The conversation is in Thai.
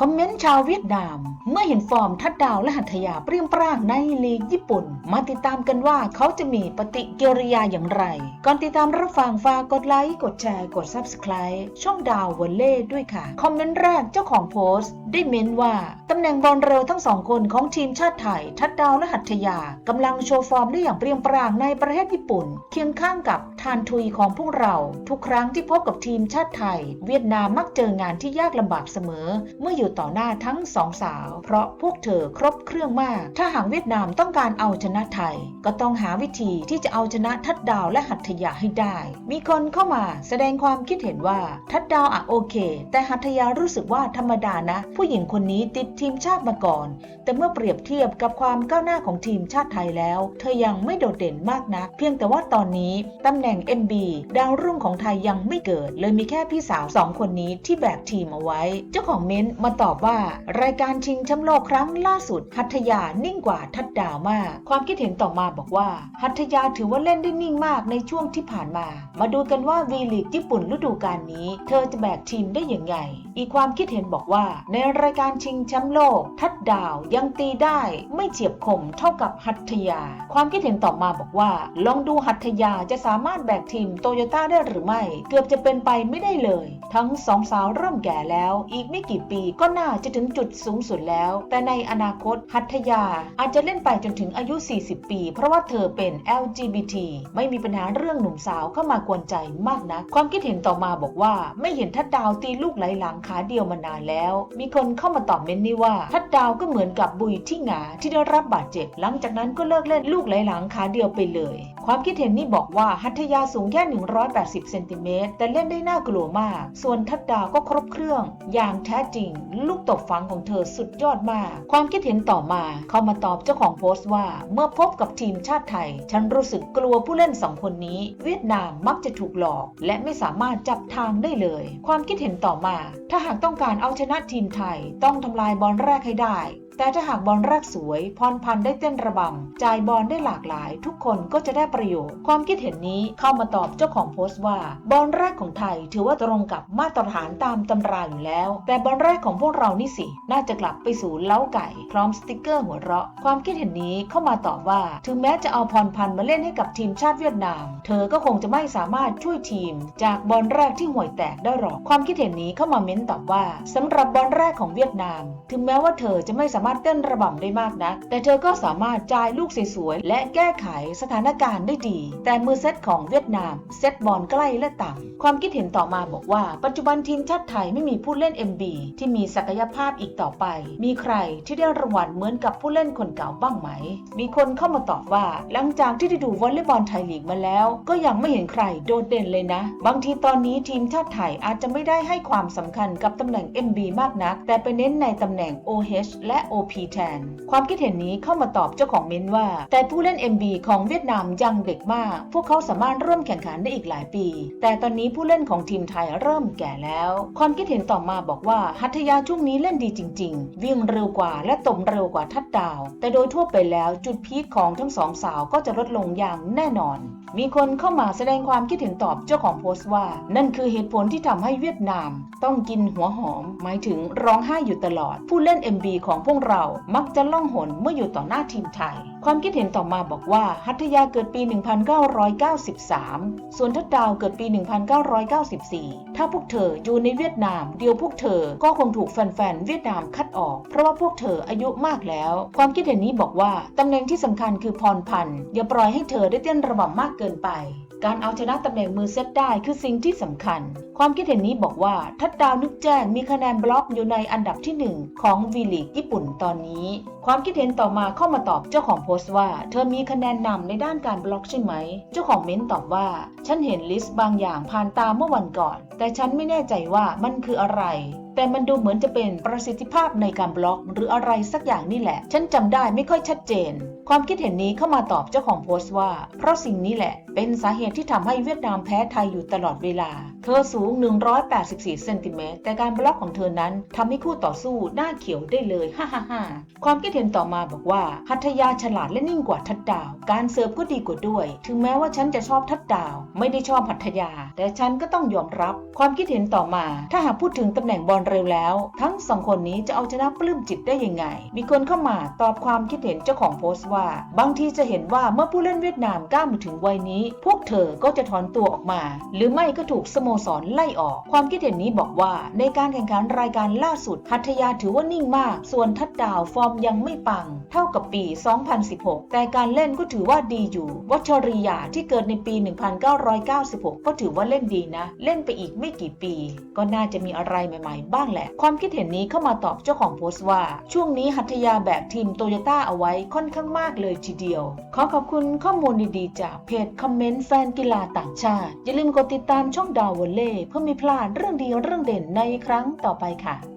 คอมเมนต์ชาวเวียดนาม เมื่อเห็นฟอร์มทัดดาวและหัตถยาเปรี้ยงปร่างในลีกญี่ปุ่น มาติดตามกันว่าเขาจะมีปฏิกิริยาอย่างไร ก่อนติดตามรับฟังฝากกดไลค์ กดแชร์ กด Subscribe ช่องดาววอลเล่ด้วยค่ะ คอมเมนต์แรกเจ้าของโพสต์ได้เม้นว่าตำแหน่งบอลเร็วทั้งสองคนของทีมชาติไทย ทัดดาวและหัตถยากำลังโชว์ฟอร์มได้อย่างเปรี้ยงปร้างในประเทศญี่ปุ่น เคียงข้างกับทานทุยของพวกเรา ทุกครั้งที่พบกับทีมชาติไทย เวียดนามมักเจองานที่ยากลำบากเสมอ เมื่ออยู่ต่อหน้าทั้งสองสาว เพราะพวกเธอครบเครื่องมาก ถ้าหากเวียดนามต้องการเอาชนะไทย ก็ต้องหาวิธีที่จะเอาชนะทัดดาวและหัตถยาให้ได้ มีคนเข้ามาแสดงความคิดเห็นว่าทัดดาวอะโอเค แต่หัตถยารู้สึกว่าธรรมดานะผู้หญิงคนนี้ติดทีมชาติมาก่อน แต่เมื่อเปรียบเทียบกับความก้าวหน้าของทีมชาติไทยแล้ว เธอยังไม่โดดเด่นมากนัก เพียงแต่ว่าตอนนี้ตำแหน่ง MB ดาวรุ่งของไทยยังไม่เกิด เลยมีแค่พี่สาวสองคนนี้ที่แบกทีมเอาไว้ เจ้าของเม้นต์มาตอบว่า รายการชิงแชมป์โลกครั้งล่าสุดหัตถยานิ่งกว่าทัดดาวมาก ความคิดเห็นต่อมาบอกว่าหัตถยาถือว่าเล่นได้นิ่งมากในช่วงที่ผ่านมา มาดูกันว่าวีลีกญี่ปุ่นฤดูกาลนี้ เธอจะแบกทีมได้อย่างไง อีกความคิดเห็นบอกว่า ในรายการชิงแชมป์โลก ทัดดาวยังตีได้ไม่เฉียบคมเท่ากับหัตถยา ความคิดเห็นต่อมาบอกว่า ลองดูหัตถยาจะสามารถแบกทีมโตโยต้าได้หรือไม่ เกือบจะเป็นไปไม่ได้เลย ทั้งสองสาวเริ่มแก่แล้ว อีกไม่กี่ปีก็น่าจะถึงจุดสูงสุดแล้ว แต่ในอนาคตหัตถยาอาจจะเล่นไปจนถึงอายุ 40 ปี เพราะว่าเธอเป็น LGBT ไม่มีปัญหาเรื่องหนุ่มสาวเข้ามากวนใจมากนะความคิดเห็นต่อมาบอกว่าไม่เห็นทัดดาวตีลูกไหลหลังขาเดียวมานานแล้ว มีคนเข้ามาตอบเมนนี่ว่าทัดดาวก็เหมือนกับบุยที่หงาที่ได้รับบาดเจ็บ หลังจากนั้นก็เลิกเล่นลูกไหลหลังขาเดียวไปเลย ความคิดเห็นนี่บอกว่าหัตถยาสูงแค่ 180 เซนติเมตร แต่เล่นได้น่ากลัวมาก ส่วนทัดดาวก็ครบเครื่อง อย่างแท้จริง ลูกตบฝังของเธอสุดยอดมาก ความคิดเห็นต่อมา เข้ามาตอบเจ้าของโพสต์ว่า เมื่อพบกับทีมชาติไทย ฉันรู้สึกกลัวผู้เล่นสองคนนี้ เวียดนามมักจะถูกหลอก และไม่สามารถจับทางได้เลย ความคิดเห็นต่อมา ถ้าหากต้องการเอาชนะทีมไทย ต้องทำลายบอลแรกให้ได้ แต่ถ้าหากบอลแรกสวยพรพันธ์ได้เต้นระบำจ่ายบอลได้หลากหลาย ทุกคนก็จะได้ประโยชน์ ความคิดเห็นนี้เข้ามาตอบเจ้าของโพสต์ว่า บอลแรกของไทยถือว่าตรงกับมาตรฐานตามตำราอยู่แล้ว แต่บอลแรกของพวกเรานี่สิ น่าจะกลับไปสู่เล้าไก่ พร้อมสติกเกอร์หัวเราะ ความคิดเห็นนี้เข้ามาตอบว่า ถึงแม้จะเอาพรพันธ์มาเล่นให้กับทีมชาติเวียดนาม เธอก็คงจะไม่สามารถช่วยทีม จากบอลแรกที่ห่วยแตกได้หรอกความคิดเห็นนี้เข้ามาเม้นตอบว่าสำหรับบอลแรกของเวียดนาม ถึงแม้ว่าเธอจะไม่สามารถามารถเต้นระบำได้มากนัก แต่เธอก็สามารถจ่ายลูกสวยๆและแก้ไขสถานการณ์ได้ดี แต่มือเซตของเวียดนาม เซตบอลใกล้และต่ำความคิดเห็นต่อมาบอกว่า ปัจจุบันทีมชาติไทยไม่มีผู้เล่น MB ที่มีศักยภาพอีกต่อไป มีใครที่ได้รางวัลเหมือนกับผู้เล่นคนเก่าบ้างไหม มีคนเข้ามาตอบว่า หลังจากที่ได้ดูวอลเลย์บอลไทยลีกมาแล้ว ก็ยังไม่เห็นใครโดดเด่นเลยนะ บางทีตอนนี้ทีมชาติไทยอาจจะไม่ได้ให้ความสำคัญกับตำแหน่ง MB มากนัก แต่ไปเน้นในตำแหน่ง OH และ OP แทน ความคิดเห็นนี้เข้ามาตอบเจ้าของเม้นว่า แต่ผู้เล่น MB ของเวียดนามยังเด็กมาก พวกเขาสามารถร่วมแข่งขันได้อีกหลายปี แต่ตอนนี้ผู้เล่นของทีมไทยเริ่มแก่แล้ว ความคิดเห็นต่อมาบอกว่าหัตยาช่วงนี้เล่นดีจริง ๆ วิ่งเร็วกว่าและตบเร็วกว่าทัดดาว แต่โดยทั่วไปแล้วจุดพีคของทั้งสองสาวก็จะลดลงอย่างแน่นอน มีคนเข้ามาแสดงความคิดเห็นตอบเจ้าของโพสต์ว่า นั่นคือเหตุผลที่ทำให้เวียดนาม ต้องกินหัวหอม หมายถึงร้องไห้อยู่ตลอด ผู้เล่น MB ของพวกเรามักจะล่องหนเมื่ออยู่ต่อหน้าทีมไทย ความคิดเห็นต่อมาบอกว่าหัตถยาเกิดปี 1993 ส่วนทัดดาวเกิดปี 1994 ถ้าพวกเธออยู่ในเวียดนาม เดียวพวกเธอก็คงถูกแฟนๆเวียดนามคัดออก เพราะว่าพวกเธออายุมากแล้ว ความคิดเห็นนี้บอกว่าตำแหน่งที่สำคัญคือพรพันธ์อย่าปล่อยให้เธอได้เต้นระบำมากเกินไป การเอาชนะตำแหน่งมือเซตได้คือสิ่งที่สำคัญ ความคิดเห็นนี้บอกว่า ทัดดาวนึกแจ้งมีคะแนนบล็อกอยู่ในอันดับที่ 1 ของวีลีกญี่ปุ่นตอนนี้ ความคิดเห็นต่อมาเข้ามาตอบเจ้าของโพสต์ว่า เธอมีคะแนนนำในด้านการบล็อกใช่ไหม เจ้าของเม้นตอบว่า ฉันเห็นลิสต์บางอย่างผ่านตาเมื่อวันก่อน แต่ฉันไม่แน่ใจว่ามันคืออะไร แต่มันดูเหมือนจะเป็นประสิทธิภาพในการบล็อก หรืออะไรสักอย่างนี่แหละ ฉันจำได้ไม่ค่อยชัดเจน ความคิดเห็นนี้เข้ามาตอบเจ้าของโพสต์ว่า เพราะสิ่งนี้แหละ เป็นสาเหตุที่ทำให้เวียดนามแพ้ไทยอยู่ตลอดเวลา เธอสูง 184 เซนติเมตร แต่การบล็อกของเธอนั้นทำให้คู่ต่อสู้หน้าเขียวได้เลยฮ่าฮ่าฮ่าความคิดเห็นต่อมาบอกว่า หัตยาฉลาดและนิ่งกว่าทัดดาว การเสิร์ฟก็ดีกว่าด้วย ถึงแม้ว่าฉันจะชอบทัดดาว ไม่ได้ชอบหัตยา แต่ฉันก็ต้องยอมรับ ความคิดเห็นต่อมา ถ้าหากพูดถึงตำแหน่งบอลเร็วแล้ว ทั้งสองคนนี้จะเอาชนะปลื้มจิตได้ยังไง มีคนเข้ามาตอบความคิดเห็นเจ้าของโพสต์ว่า บางทีจะเห็นว่าเมื่อผู้เล่นเวียดนามก้าวมาถึงวัยนี้ พวกเธอก็จะถอนตัวออกมา หรือไม่ก็ถูกสโมสรไล่ออก ความคิดเห็นนี้บอกว่า ในการแข่งขันรายการล่าสุด หัตถยาถือว่านิ่งมาก ส่วนทัดดาวฟอร์มยังไม่ปัง เท่า กับปี 2016 แต่การเล่นก็ถือว่าดีอยู่ วัชริยาที่เกิดในปี 1996 ก็ถือว่าเล่นดีนะ เล่นไปอีกไม่กี่ปี ก็น่าจะมีอะไรใหม่ๆ บ้างแหละ ความคิดเห็นนี้เข้ามาตอบเจ้าของโพสต์ว่า ช่วงนี้หัตยาแบกทีมโตโยต้าเอาไว้ค่อนข้างมากเลยทีเดียว ขอขอบคุณข้อมูลดีๆ จากเพจคอมเมนต์แฟนกีฬาต่างชาติ อย่าลืมกดติดตามช่องดาววอลเล่เพื่อไม่พลาดเรื่องดีเรื่องเด่นในครั้งต่อไปค่ะ